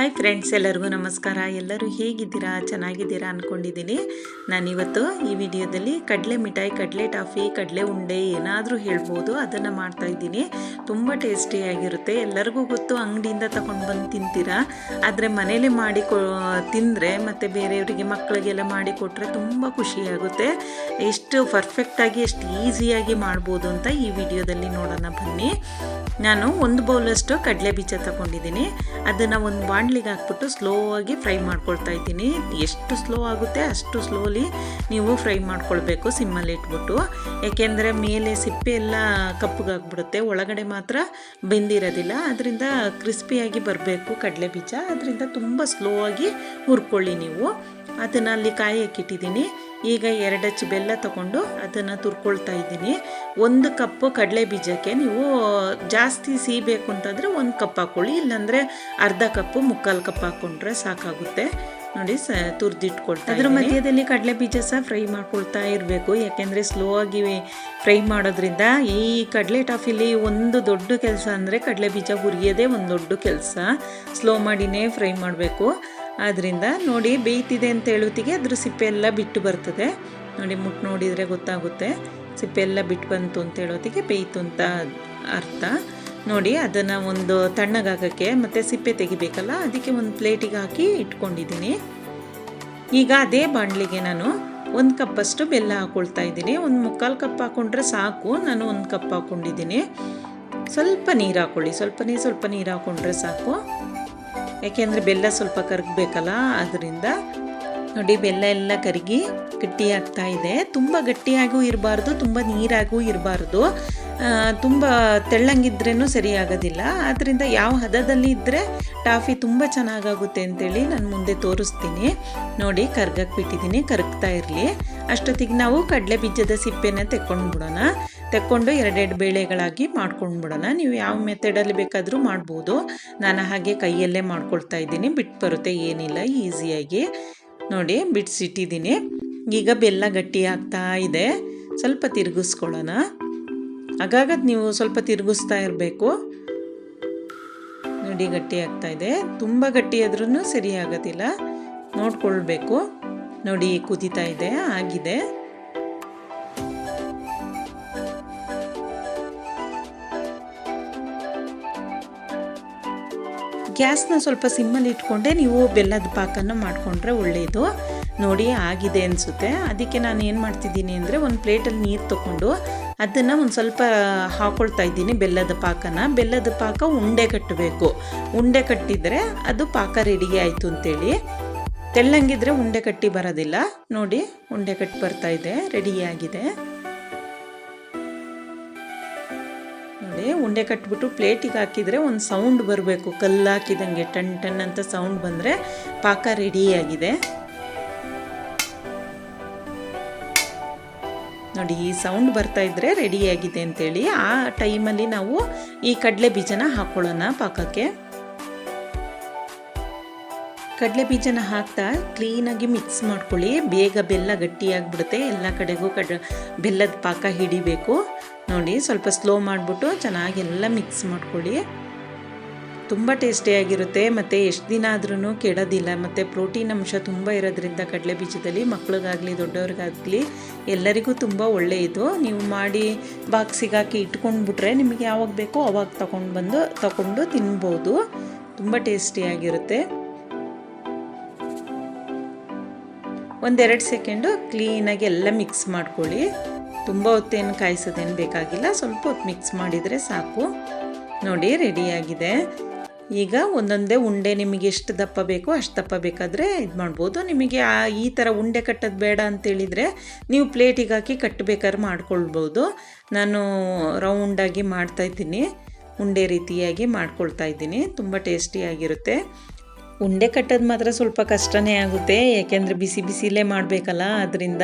Hi friends ಎಲ್ಲರಿಗೂ ನಮಸ್ಕಾರ. ಎಲ್ಲರೂ ಹೇಗಿದ್ದೀರಾ? ಚೆನ್ನಾಗಿದ್ದೀರಾ ಅಂದ್ಕೊಂಡಿದ್ದೀನಿ ನಾನಿವತ್ತು ಈ ವಿಡಿಯೋದಲ್ಲಿ ಕಡಲೆ ಮಿಠಾಯಿ, ಕಡಲೆ ಟಾಫಿ, ಕಡಲೆ ಉಂಡೆ ಏನಾದರೂ ಹೇಳ್ಬೋದು. ಅದನ್ನು ಮಾಡ್ತಾಯಿದ್ದೀನಿ ತುಂಬ ಟೇಸ್ಟಿಯಾಗಿರುತ್ತೆ ಎಲ್ಲರಿಗೂ ಗೊತ್ತು ಅಂಗಡಿಯಿಂದ ತಗೊಂಡು ಬಂದು ತಿಂತೀರಾ? ಆದರೆ ಮನೇಲಿ ಮಾಡಿ ಕೊ, ತಿಂದರೆ ಮತ್ತು ಬೇರೆಯವರಿಗೆ ಮಕ್ಕಳಿಗೆಲ್ಲ ಮಾಡಿ ಕೊಟ್ಟರೆ ತುಂಬ ಖುಷಿಯಾಗುತ್ತೆ ಎಷ್ಟು ಪರ್ಫೆಕ್ಟಾಗಿ ಎಷ್ಟು ಈಸಿಯಾಗಿ ಮಾಡ್ಬೋದು ಅಂತ ಈ ವಿಡಿಯೋದಲ್ಲಿ ನೋಡೋಣ ಬನ್ನಿ. ನಾನು ಒಂದು ಬೌಲಷ್ಟು ಕಡಲೆ ಬೀಜ ತಗೊಂಡಿದ್ದೀನಿ. ಅದನ್ನು ಒಂದು ಬಾಣಲಿಗೆ ಹಾಕ್ಬಿಟ್ಟು ಸ್ಲೋ ಆಗಿ ಫ್ರೈ ಮಾಡ್ಕೊಳ್ತಾ ಇದ್ದೀನಿ. ಎಷ್ಟು ಸ್ಲೋ ಆಗುತ್ತೆ ಅಷ್ಟು ಸ್ಲೋಲಿ ನೀವು ಫ್ರೈ ಮಾಡ್ಕೊಳ್ಬೇಕು ಸಿಮ್ಮಲ್ಲಿ ಇಟ್ಬಿಟ್ಟು. ಯಾಕೆಂದರೆ ಮೇಲೆ ಸಿಪ್ಪೆ ಎಲ್ಲ ಕಪ್ಪಗಾಗ್ಬಿಡುತ್ತೆ ಒಳಗಡೆ ಮಾತ್ರ ಬೆಂದಿರೋದಿಲ್ಲ. ಅದರಿಂದ ಕ್ರಿಸ್ಪಿಯಾಗಿ ಬರಬೇಕು ಕಡಲೆ ಬೀಜ. ಅದರಿಂದ ತುಂಬ ಸ್ಲೋ ಆಗಿ ಹುರ್ಕೊಳ್ಳಿ ನೀವು. ಅದನ್ನು ಅಲ್ಲಿ ಕಾಯಕ್ಕಿಟ್ಟಿದ್ದೀನಿ ಈಗ ಎರಡು ಹಚ್ಚಿ ಬೆಲ್ಲ ತಗೊಂಡು ಅದನ್ನು ತುರ್ಕೊಳ್ತಾ ಇದ್ದೀನಿ. ಒಂದು ಕಪ್ಪು ಕಡಲೆ ಬೀಜಕ್ಕೆ ನೀವು ಜಾಸ್ತಿ ಸೀಬೇಕು ಅಂತಂದರೆ ಒಂದು ಕಪ್ ಹಾಕ್ಕೊಳ್ಳಿ ಇಲ್ಲಾಂದರೆ ಅರ್ಧ ಕಪ್ಪು ಮುಕ್ಕಾಲು ಕಪ್ ಹಾಕ್ಕೊಂಡ್ರೆ ಸಾಕಾಗುತ್ತೆ. ನೋಡಿ ಸ ತುರ್ದಿಟ್ಕೊಳ್ತಾ ಅದ್ರ ಮಧ್ಯದಲ್ಲಿ ಕಡಲೆ ಬೀಜ ಸಹ ಫ್ರೈ ಮಾಡ್ಕೊಳ್ತಾ ಇರಬೇಕು. ಯಾಕೆಂದರೆ ಸ್ಲೋ ಆಗಿ ಫ್ರೈ ಮಾಡೋದ್ರಿಂದ ಈ ಕಡಲೆ ಟಾಫಿಲಿ ಒಂದು ದೊಡ್ಡ ಕೆಲಸ ಅಂದರೆ ಕಡಲೆ ಬೀಜ ಹುರಿಯೋದೇ ಒಂದು ದೊಡ್ಡ ಕೆಲಸ. ಸ್ಲೋ ಮಾಡಿನೇ ಫ್ರೈ ಮಾಡಬೇಕು. ಆದ್ದರಿಂದ ನೋಡಿ ಬೇಯ್ತಿದೆ ಅಂತ ಹೇಳುತ್ತಿಗೆ ಅದ್ರ ಸಿಪ್ಪೆ ಎಲ್ಲ ಬಿಟ್ಟು ಬರ್ತದೆ. ನೋಡಿ ಮುಟ್ಟು ನೋಡಿದರೆ ಗೊತ್ತಾಗುತ್ತೆ. ಸಿಪ್ಪೆ ಎಲ್ಲ ಬಿಟ್ಟು ಬಂತು ಅಂತ ಹೇಳೋತ್ತಿಗೆ ಬೇಯ್ತು ಅಂತ ಅರ್ಥ. ನೋಡಿ ಅದನ್ನು ಒಂದು ತಣ್ಣಗಾಗಕ್ಕೆ ಮತ್ತು ಸಿಪ್ಪೆ ತೆಗಿಬೇಕಲ್ಲ, ಅದಕ್ಕೆ ಒಂದು ಪ್ಲೇಟಿಗೆ ಹಾಕಿ ಇಟ್ಕೊಂಡಿದ್ದೀನಿ. ಈಗ ಅದೇ ಬಾಣಲಿಗೆ ನಾನು ಒಂದು ಕಪ್ಪಷ್ಟು ಬೆಲ್ಲ ಹಾಕ್ಕೊಳ್ತಾ ಇದ್ದೀನಿ. ಒಂದು ಮುಕ್ಕಾಲು ಕಪ್ ಹಾಕ್ಕೊಂಡ್ರೆ ಸಾಕು, ನಾನು ಒಂದು ಕಪ್ ಹಾಕ್ಕೊಂಡಿದ್ದೀನಿ ಸ್ವಲ್ಪ ನೀರು ಹಾಕ್ಕೊಳ್ಳಿ ನೀರು, ಸ್ವಲ್ಪ ನೀರು ಹಾಕ್ಕೊಂಡ್ರೆ ಸಾಕು. ಯಾಕೆಂದರೆ ಬೆಲ್ಲ ಸ್ವಲ್ಪ ಕರಗಬೇಕಲ್ಲ ಅದರಿಂದ ನೋಡಿ ಬೆಲ್ಲ ಎಲ್ಲ ಕರಗಿ ಗಟ್ಟಿಯಾಗ್ತಾ ಇದೆ. ತುಂಬ ಗಟ್ಟಿಯಾಗೂ ಇರಬಾರ್ದು, ತುಂಬ ನೀರಾಗೂ ಇರಬಾರ್ದು. ತುಂಬ ತೆಳ್ಳಂಗಿದ್ರೂ ಸರಿಯಾಗೋದಿಲ್ಲ. ಆದ್ದರಿಂದ ಯಾವ ಹದದಲ್ಲಿ ಇದ್ದರೆ ಟಾಫಿ ತುಂಬ ಚೆನ್ನಾಗಾಗುತ್ತೆ ಅಂತೇಳಿ ನಾನು ಮುಂದೆ ತೋರಿಸ್ತೀನಿ. ನೋಡಿ, ಕರ್ಗಕ್ಕೆ ಬಿಟ್ಟಿದ್ದೀನಿ, ಕರಗ್ತಾ ಇರಲಿ. ಅಷ್ಟೊತ್ತಿಗೆ ನಾವು ಕಡಲೆ ಬೀಜದ ಸಿಪ್ಪೆನ ತೆಕ್ಕೊಂಡು ಬಿಡೋಣ ತೆಕ್ಕೊಂಡು ಎರಡೆರಡು ಬೇಳೆಗಳಾಗಿ ಮಾಡ್ಕೊಂಡು ಬಿಡೋಣ ನೀವು ಯಾವ ಮೆಥಡಲ್ಲಿ ಬೇಕಾದರೂ ಮಾಡ್ಬೋದು. ನಾನು ಹಾಗೆ ಕೈಯಲ್ಲೇ ಮಾಡ್ಕೊಳ್ತಾ ಇದ್ದೀನಿ. ಬಿಟ್ಟು ಬರುತ್ತೆ ಏನಿಲ್ಲ, ಈಸಿಯಾಗಿ. ನೋಡಿ ಬಿಡಿಸಿಟ್ಟಿದ್ದೀನಿ ಈಗ ಬೆಲ್ಲ ಗಟ್ಟಿ ಆಗ್ತಾ ಇದೆ. ಸ್ವಲ್ಪ ತಿರುಗಿಸ್ಕೊಳ್ಳೋಣ. ಆಗಾಗ ನೀವು ಸ್ವಲ್ಪ ತಿರುಗಿಸ್ತಾ ಇರಬೇಕು. ನೋಡಿ, ಗಟ್ಟಿ ಆಗ್ತಾ ಇದೆ. ತುಂಬ ಗಟ್ಟಿ ಆದ್ರೂ ಸರಿ ಆಗೋದಿಲ್ಲ. ನೋಡ್ಕೊಳ್ಬೇಕು. ನೋಡಿ, ಕುದೀತಾ ಇದೆ, ಆಗಿದೆ. ಗ್ಯಾಸ್ನ ಸ್ವಲ್ಪ ಸಿಮ್ಮಲ್ಲಿ ಇಟ್ಕೊಂಡೆ, ನೀವು ಬೆಲ್ಲದ ಪಾಕನ್ನು ಮಾಡಿಕೊಂಡ್ರೆ ಒಳ್ಳೆಯದು ನೋಡಿ, ಆಗಿದೆ ಅನಿಸುತ್ತೆ. ಅದಕ್ಕೆ ನಾನು ಏನು ಮಾಡ್ತಿದ್ದೀನಿ ಅಂದರೆ, ಒಂದು ಪ್ಲೇಟಲ್ಲಿ ನೀರು ತೊಗೊಂಡು ಅದನ್ನು ಒಂದು ಸ್ವಲ್ಪ ಹಾಕೊಳ್ತಾ ಇದ್ದೀನಿ ಬೆಲ್ಲದ ಪಾಕನ. ಬೆಲ್ಲದ ಪಾಕ ಉಂಡೆ ಕಟ್ಟಬೇಕು ಉಂಡೆ ಕಟ್ಟಿದರೆ ಅದು ಪಾಕ ರೆಡಿ ಆಯಿತು ಅಂತೇಳಿ. ತೆಳ್ಳಂಗಿದ್ರೆ ಉಂಡೆ ಕಟ್ಟಿ ಬರೋದಿಲ್ಲ. ನೋಡಿ, ಉಂಡೆ ಕಟ್ಟಿ ಬರ್ತಾ ಇದೆ ರೆಡಿಯಾಗಿದೆ ನೋಡಿ, ಉಂಡೆ ಕಟ್ಬಿಟ್ಟು ಪ್ಲೇಟಿಗೆ ಹಾಕಿದರೆ ಒಂದು ಸೌಂಡ್ ಬರಬೇಕು. ಕಲ್ಲು ಹಾಕಿದಂಗೆ ಟನ್ ಟನ್ ಅಂತ ಸೌಂಡ್ ಬಂದರೆ ಪಾಕ ರೆಡಿಯಾಗಿದೆ ನೋಡಿ, ಈ ಸೌಂಡ್ ಬರ್ತಾ ಇದ್ದರೆ ರೆಡಿಯಾಗಿದೆ ಅಂತೇಳಿ ಆ ಟೈಮಲ್ಲಿ ನಾವು ಈ ಕಡಲೆ ಬೀಜನ ಹಾಕ್ಕೊಳ್ಳೋಣ ಪಾಕಕ್ಕೆ. ಕಡಲೆ ಬೀಜನ ಹಾಕ್ತಾ ಕ್ಲೀನಾಗಿ ಮಿಕ್ಸ್ ಮಾಡ್ಕೊಳ್ಳಿ. ಬೇಗ ಬೆಲ್ಲ ಗಟ್ಟಿಯಾಗಿಬಿಡುತ್ತೆ ಎಲ್ಲ ಕಡೆಗೂ ಕಡ, ಬೆಲ್ಲದ ಪಾಕ ಹಿಡಿಬೇಕು. ನೋಡಿ, ಸ್ವಲ್ಪ ಸ್ಲೋ ಮಾಡಿಬಿಟ್ಟು ಚೆನ್ನಾಗೆಲ್ಲ ಮಿಕ್ಸ್ ಮಾಡ್ಕೊಳ್ಳಿ. ತುಂಬ ಟೇಸ್ಟಿಯಾಗಿರುತ್ತೆ, ಮತ್ತು ಎಷ್ಟು ದಿನ ಆದ್ರೂ ಕೆಡೋದಿಲ್ಲ. ಮತ್ತು ಪ್ರೋಟೀನ್ ಅಂಶ ತುಂಬ ಇರೋದ್ರಿಂದ ಕಡಲೆ ಬೀಜದಲ್ಲಿ ಮಕ್ಳಿಗಾಗಲಿ, ದೊಡ್ಡವ್ರಿಗಾಗಲಿ ಎಲ್ಲರಿಗೂ ತುಂಬ ಒಳ್ಳೆಯದು ನೀವು ಮಾಡಿ ಬಾಕ್ಸಿಗೆ ಹಾಕಿ ಇಟ್ಕೊಂಡ್ಬಿಟ್ರೆ ನಿಮಗೆ ಯಾವಾಗ ಬೇಕೋ ಅವಾಗ ತಗೊಂಡು ಬಂದು, ತಗೊಂಡು ತಿನ್ಬೋದು. ತುಂಬ ಟೇಸ್ಟಿಯಾಗಿರುತ್ತೆ. ಒಂದೆರಡು ಸೆಕೆಂಡು ಕ್ಲೀನಾಗಿ ಎಲ್ಲ ಮಿಕ್ಸ್ ಮಾಡ್ಕೊಳ್ಳಿ. ತುಂಬ ಹೊತ್ತೇನು ಕಾಯಿಸೋದೇನು ಬೇಕಾಗಿಲ್ಲ. ಸ್ವಲ್ಪ ಹೊತ್ತು ಮಿಕ್ಸ್ ಮಾಡಿದರೆ ಸಾಕು. ನೋಡಿ ರೆಡಿಯಾಗಿದೆ ಈಗ ಒಂದೊಂದೇ ಉಂಡೆ ನಿಮಗೆ ಎಷ್ಟು ದಪ್ಪ ಬೇಕೋ ಅಷ್ಟು ದಪ್ಪ ಬೇಕಾದರೆ ಇದು ಮಾಡ್ಬೋದು. ನಿಮಗೆ ಆ ಈ ಥರ ಉಂಡೆ ಕಟ್ಟೋದು ಬೇಡ ಅಂತೇಳಿದರೆ ನೀವು ಪ್ಲೇಟಿಗೆ ಹಾಕಿ ಕಟ್ಟಬೇಕಾದ್ರೆ ಮಾಡ್ಕೊಳ್ಬೋದು. ನಾನು ರೌಂಡಾಗಿ ಮಾಡ್ತಾಯಿದ್ದೀನಿ ಉಂಡೆ ರೀತಿಯಾಗಿ ಮಾಡ್ಕೊಳ್ತಾ ಇದ್ದೀನಿ. ತುಂಬ ಟೇಸ್ಟಿಯಾಗಿರುತ್ತೆ ಉಂಡೆ ಕಟ್ಟೋದು ಮಾತ್ರ ಸ್ವಲ್ಪ ಕಷ್ಟನೇ ಆಗುತ್ತೆ. ಯಾಕೆಂದರೆ ಬಿಸಿ ಬಿಸಿಲೇ ಮಾಡಬೇಕಲ್ಲ ಅದರಿಂದ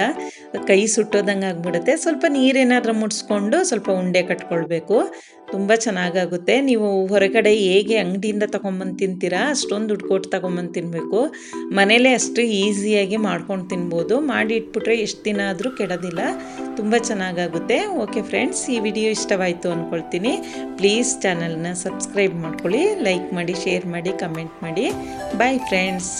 ಕೈ ಸುಟ್ಟೋದಂಗೆ ಆಗ್ಬಿಡುತ್ತೆ. ಸ್ವಲ್ಪ ನೀರೇನಾದರೂ ಮುಟ್ಸ್ಕೊಂಡು ಸ್ವಲ್ಪ ಉಂಡೆ ಕಟ್ಕೊಳ್ಬೇಕು. ತುಂಬ ಚೆನ್ನಾಗಾಗುತ್ತೆ. ನೀವು ಹೊರಗಡೆ ಹೇಗೆ ಅಂಗಡಿಯಿಂದ ತೊಗೊಂಬಂದು ತಿಂತೀರಾ, ಅಷ್ಟೊಂದು ದುಡ್ಡು ಕೊಟ್ಟು ತೊಗೊಂಬಂದು ತಿನ್ನಬೇಕು ಮನೇಲೇ ಅಷ್ಟು ಈಸಿಯಾಗಿ ಮಾಡ್ಕೊಂಡು ತಿನ್ಬೋದು. ಮಾಡಿ ಇಟ್ಬಿಟ್ರೆ ಎಷ್ಟು ದಿನ ಆದರೂ ಕೆಡೋದಿಲ್ಲ. ತುಂಬ ಚೆನ್ನಾಗಾಗುತ್ತೆ. ಓಕೆ ಫ್ರೆಂಡ್ಸ್ ಈ ವಿಡಿಯೋ ಇಷ್ಟವಾಯಿತು ಅಂದ್ಕೊಳ್ತೀನಿ ಪ್ಲೀಸ್ ಚಾನಲ್ನ ಸಬ್ಸ್ಕ್ರೈಬ್ ಮಾಡ್ಕೊಳ್ಳಿ. ಲೈಕ್ ಮಾಡಿ ಶೇರ್ ಮಾಡಿ ಕಮೆಂಟ್ ಮಾಡಿ. Bye friends